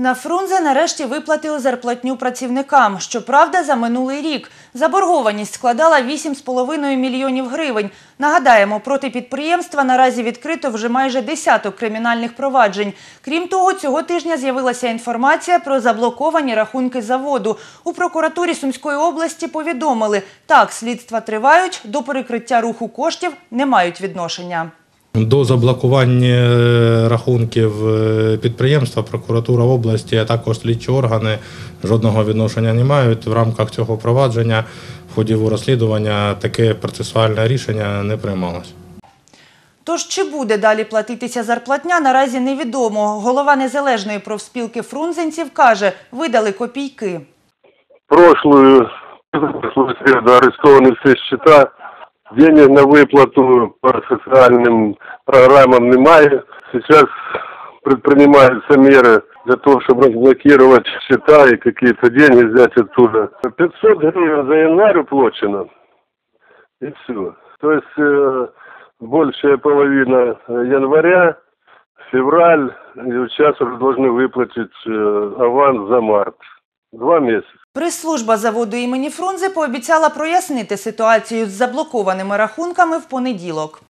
На Фрунзе нарешті виплатили зарплатню працівникам. Щоправда, за минулий рік. Заборгованість складала 8,5 мільйонів гривень. Нагадаємо, проти підприємства наразі відкрито вже майже десяток кримінальних проваджень. Крім того, цього тижня з'явилася інформація про заблоковані рахунки заводу. У прокуратурі Сумської області повідомили, так, слідства тривають, до перекриття руху коштів не мають відношення. До заблокування е, рахунків е, підприємства прокуратура області, а також слідчі органи жодного відношення не мають. В рамках цього провадження в ході розслідування таке процесуальне рішення не приймалось. Тож чи буде далі платитися зарплатня, наразі невідомо. Голова незалежної профспілки фрунзенців каже, видали копійки. прошлую среду арестованы все счета. Денег на выплату по социальным программам немає. Сейчас предпринимаются меры для того, чтобы разблокировать счета и какие-то деньги взять оттуда. 500 гривен за январь уплачено. И все. То есть э, большая половина э, января, февраль, и сейчас уже должны выплатить э, аванс за март. Два місяці. Прес-служба заводу імені Фрунзе пообіцяла прояснити ситуацію з заблокованими рахунками в понеділок.